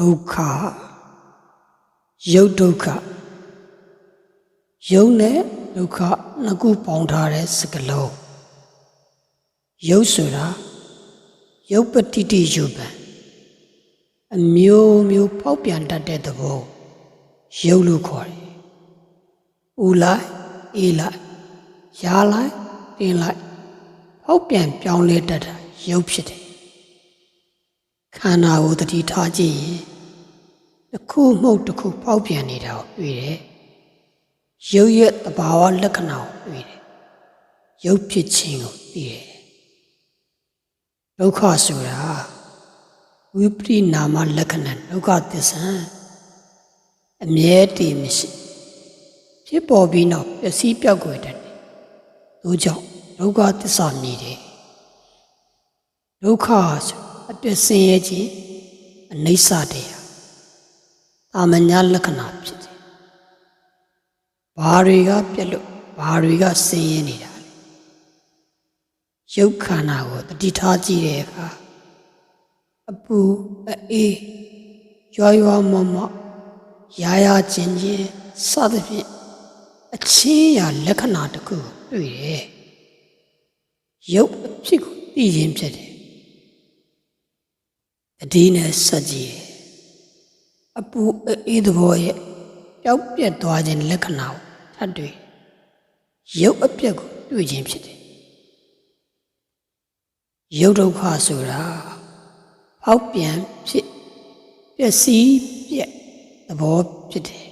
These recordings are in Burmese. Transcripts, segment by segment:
ဒုက္ခယုတ်ဒုက္ခယုတ်နဲ့ဒုက္ခနှစ်ခုပေါင်းထားတဲ့စကလုံးယုတ်ဆိုတာယုတ်ပတိတိယုပံအမျိုးမျိုးပေါက်ပြန်တတ်တဲ့သဘောယုတ်လို့ခေါ်တယ်။ဦးလိုက်အေးလိုက်ရားလိုက်တင်းလိုက်ပေါက်ပြန်ပြောင်းလဲတတ်တာယုတ်ဖြစ်တယ်။ ခန္ဓာကိုတတိထားကြည့်ရင်တစ်ခုမှုတ်တစ်ခုပေါက်ပြန်နေတာကိုတွေ့တယ်။ရုပ်ရဲ့သဘာဝလက္ခဏာကိုတွေ့တယ်။ရုပ်ဖြစ်ခြင်းကိုသိတယ်။ဒုက္ခဆိုတာဝိပရိနာမလက္ခဏာဒုက္ခသစ္စာအမြဲတည်မရှိဖြစ်ပေါ်ပြီးနောက်ပျက်စီးပြောက်ကွယ်တတ်တယ်။ဒါကြောင့်ဒုက္ခသစ္စာမြည်တယ်။ဒုက္ခဆို အပြည့်စင်ရဲ့ခြင်းအနိစ္စတရားတာမညာလက္ခဏာဖြစ်တယ်။ဘာတွေကပြက်လို့ဘာတွေကဆင်းရဲနေတာလဲ။ရုပ်ခန္ဓာကိုတတိထားကြည့်တဲ့အခါအပူအေးရွာရွာမမရာရာချင်းချင်းစသဖြင့်အချင်းရာလက္ခဏာတစ်ခုကိုတွေ့တယ်။ရုပ်အဖြစ်ကိုသိခြင်းဖြစ်တယ်။ တတိနဲ့ဆက်ကြည့်တယ်။အပူအေးသဘောရဲ့ပျောက်ပြက်သွားခြင်းလက္ခဏာကိုထပ်တွေ့တယ်။ရုပ်အပြက်ကိုတွေ့ခြင်းဖြစ်တယ်။ရုပ်ဒုက္ခဆိုတာဖောက်ပြန်ဖြစ်ပျက်စီးပြက်သဘောဖြစ်တယ်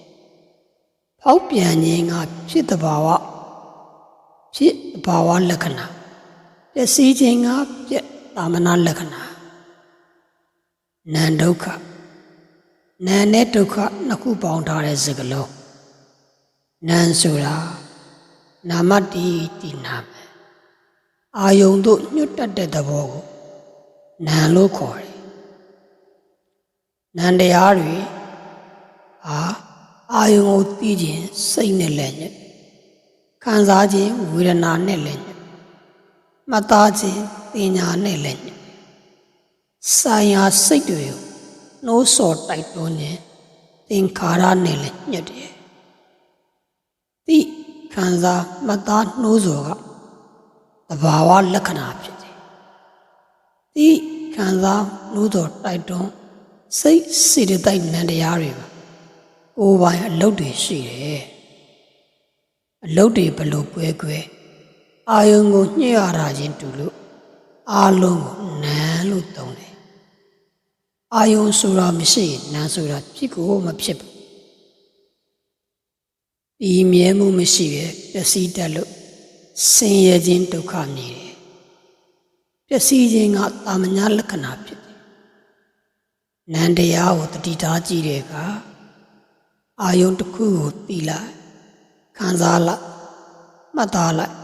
။ဖောက်ပြန်ခြင်းကဖြစ်တဘာဝဖြစ်တဘာဝလက္ခဏာပျက်စီးခြင်းကပြက်တာမနာလက္ခဏာ နံဒုက္ခနံနဲ့ဒုက္ခနှစ်ခုပေါင်းထားတဲ့စကားလုံးနံဆိုတာနာမတိတိနာမအာယုံတို့ညွတ်တတ်တဲ့သဘောကိုနံလို့ခေါ်တယ်နံတရားတွေဟာအာယုံကိုသိခြင်းစိတ်နဲ့လည်းညက်ခံစားခြင်းဝေဒနာနဲ့လည်းညက်မှတ်သားခြင်းပညာနဲ့လည်းညက် ဆိုင်ရာစိတ်တွေကိုနှိုးဆော်တိုက်တွန်းခြင်းသင်္ခါရနဲ့လည်းညက်တယ်သိခံစားမှတ်သားနှိုးဆော်ကသဘာဝလက္ခဏာဖြစ်တယ်သိခံစားနှိုးဆော်တိုက်တွန်းစိတ်စေတသိက်နံတရားတွေပါကိုယ်ပိုင်အလုပ်တွေရှိတယ်အလုပ်တွေဘလို့ပွဲကွယ်အာယုံကိုညှိရတာချင်းတူလို့အာလုံးကိုနန်းလို့သုံးတယ် အာယုံဆိုတာမရှိရင်နန်းဆိုတာဖြစ်ကိုမဖြစ်ဘူးဒီမြဲမှုမရှိပဲပျက်စီးတတ်လို့ဆင်းရဲခြင်းဒုက္ခမြည်တယ်ပျက်စီးခြင်းကတာမညာလက္ခဏာဖြစ်တယ်နန္တရားကိုတတိထားကြည့်တဲ့အခါအာယုံတစ်ခုကိုတီးလိုက်ခံစားလိုက်မှတ်သားလိုက်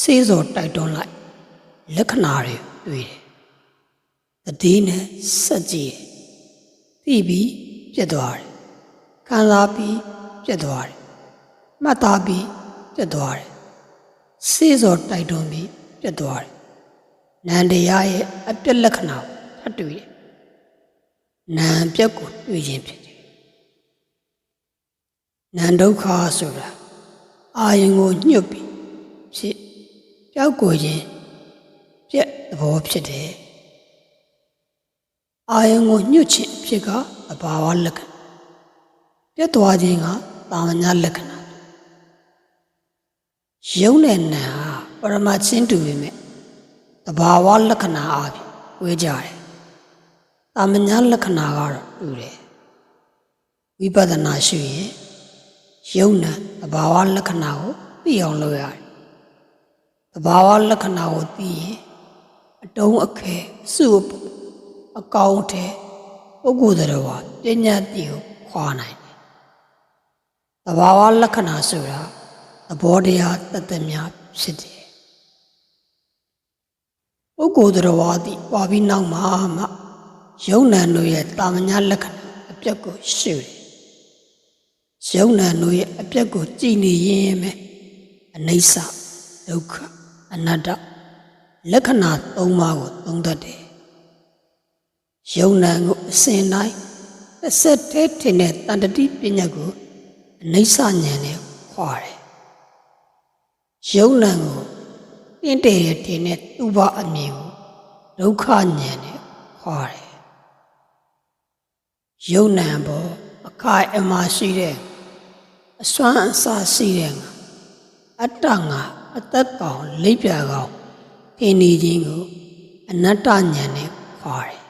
စေးစော်တိုက်တွန်းလိုက်လက္ခဏာတွေတွေ့တယ် တတိနဲ့ဆက်ကြည့်တယ်သိပြီးပြတ်သွားတယ်ခံစားပြီးပြတ်သွားတယ်မှတ်သားပြီးပြတ်သွားတယ်စေးစော်တိုက်တွန်းပြီးပြတ်သွားတယ်နန္တရားရဲ့အပြတ်လက္ခဏာကိုထပ်တွေ့တယ်နာမ်ပြက်ကိုတွေ့ခြင်းဖြစ်တယ်။နံဒုက္ခဆိုတာအာယုံကိုညှွတ်ပြီးဖြစ်ပျောက်ကိုခြင်းပြက်သဘောဖြစ်တယ်။ အာယုံကိုညှွတ်ခြင်းအဖြစ်ကအဘာဝလက္ခဏာပြက်သွားခြင်းကတာမညာလက္ခဏာယုံနဲ့နာပရမချင်းတူပေမဲ့တဘာဝလက္ခဏာအဖြစ်ဝေးကြတယ်တာမညာလက္ခဏာကတော့တူတယ်ဝိပဿနာရှိရင်ယုံနာသဘာဝလက္ခဏာကိုသိအောင်လုပ်ရတယ်သဘာဝလက္ခဏာကိုသိရင်အတုံးအခဲစု အကောင်ထဲပုဂ္ဂိုလ်တော်ပညာတိကိုခွာနိုင်တယ်သဘာဝလက္ခဏာဆိုတာသဘောတရားတသက်များဖြစ်တယ်ပုဂ္ဂိုလ်တော်သည်ပွားပြီးနောက်မှာမှယုံနံတို့ရဲ့တာမညာလက္ခဏာအပြက်ကိုရှုတယ်။ယုံနံတို့ရဲ့အပြက်ကိုကြည်နေရင်ပဲအနိစ္စဒုက္ခအနတ္တလက္ခဏာ၃ပါးကိုသုံးတတ်တယ်။ ယုံနံကိုအစဉ်တိုင်းတစ်ဆက်တည်းထင်တဲ့တန်တတိပညာကိုအနိစ္စဉာဏ်နဲ့ခွာတယ်ယုံနံကိုတင်းတည်ရတင်တဲ့သူ့ဘအမြင်ကိုဒုက္ခဉာဏ်နဲ့ခွာတယ်ယုံနံပေါ်အခိုင်အမာရှိတဲ့အစွမ်းအစရှိတဲ့ငါအတ္တငါအသက်ကောင်လိပ်ပြကောင်ထင်နေခြင်းကိုအနတ္တဉာဏ်နဲ့ခွာတယ်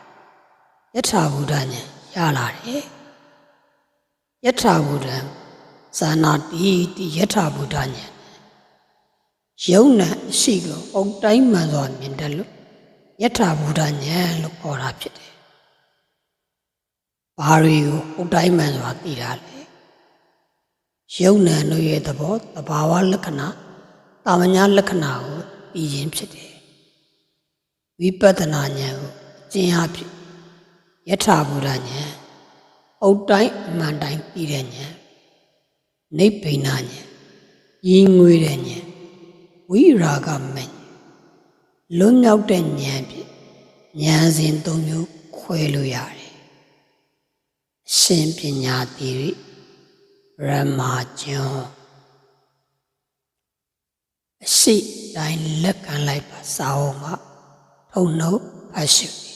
ယထာဘုဒ္ဓဉာဏ်ရလာတယ်ယထာဘုဒ္ဓံဇာနာတိတိယထာဘုဒ္ဓဉာဏ်ယုံနံအရှိကိုအုတ်တိုင်းမှန်စွာမြင်တယ်လို့ယထာဘုဒ္ဓဉာဏ်လို့ခေါ်တာဖြစ်တယ်ဘာတွေကိုအုတ်တိုင်းမှန်စွာသိတာလဲယုံနံတို့ရဲ့သဘောတဘာဝလက္ခဏာတာမညာလက္ခဏာကိုသိခြင်းဖြစ်တယ်ဝိပဿနာဉာဏ်ကိုအကျင့်အဖြစ် ယထာဘုဒ္ဓဉာဏ်အုတ်တိုင်းအမှန်တိုင်းသိတဲ့ဉာဏ်နိဗ္ဗိနဉာဏ်ရင်းငွေတဲ့ဉာဏ်ဝိရာဂမဉ္ဇဉ်လွတ်မြောက်တဲ့ဉာဏ်ဖြင့်ဉာဏ်စဉ်သုံးမျိုးခွဲလို့ရတယ်အရှင်ပညာတိရိရမကျွန်းအရှိတိုင်းလက်ခံလိုက်ပါစာအုံးမှာထုံနှုတ်ဖတ်ရှု